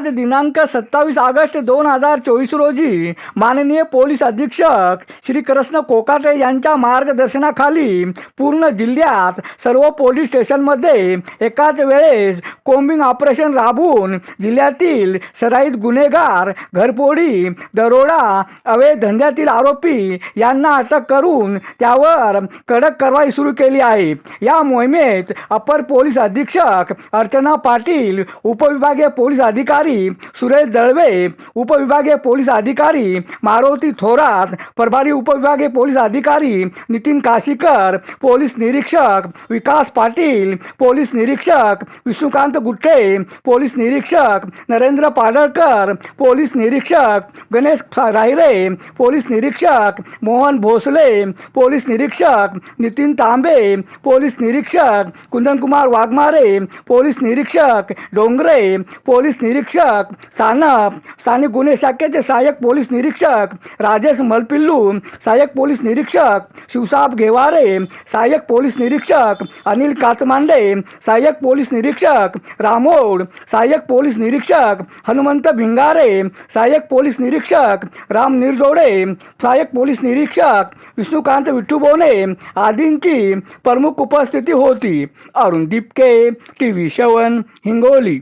आज दिनांक सत्तावीस ऑगस्ट दोन हजार चोवीस रोजी माननीय पोलीस अधीक्षक श्री कृष्ण कोकाटे यांच्या मार्गदर्शनाखाली पूर्ण जिल्ह्यात सर्व पोलीस स्टेशनमध्ये एकाच वेळेस कोम्बिंग ऑपरेशन राबवून जिल्ह्यातील सराईत गुन्हेगार घरपोडी दरोडा अवैध धंद्यातील आरोपी यांना अटक करून त्यावर कडक कारवाई सुरू केली आहे. या मोहिमेत अपर पोलीस अधीक्षक अर्चना पाटील उपविभागीय पोलीस अधिकारी सुरेश दळवे उपविभागीय पोलीस अधिकारी मारुती थोरात प्रभारी उपविभागीय पोलीस अधिकारी नितीन काशीकर पोलीस निरीक्षक विकास पाटील पोलीस निरीक्षक विष्णुकांत गुट्टे पोलीस निरीक्षक नरेंद्र पाडळकर पोलीस निरीक्षक गणेश राहिरे पोलीस निरीक्षक मोहन भोसले पोलीस निरीक्षक नितीन तांबे पोलीस निरीक्षक कुंदनकुमार वाघमारे पोलीस निरीक्षक डोंगरे पोलीस निरीक्षक सानप स्थानिक गुन्हे शाखेचे सहाय्यक पोलीस निरीक्षक राजेश मलपिल्लू सहाय्यक पोलीस निरीक्षक शिवसाब घेवारे सहाय्यक पोलीस निरीक्षक अनिल काचमांडे सहाय्यक पोलीस निरीक्षक रामोड सहाय्यक पोलीस निरीक्षक हनुमंत भिंगारे सहाय्यक पोलीस निरीक्षक राम निरदोडे सहाय्यक पोलीस निरीक्षक विष्णुकांत विठ्ठुबोने आदींची प्रमुख उपस्थिती होती. अरुण दिपके टी व्ही शवन हिंगोली.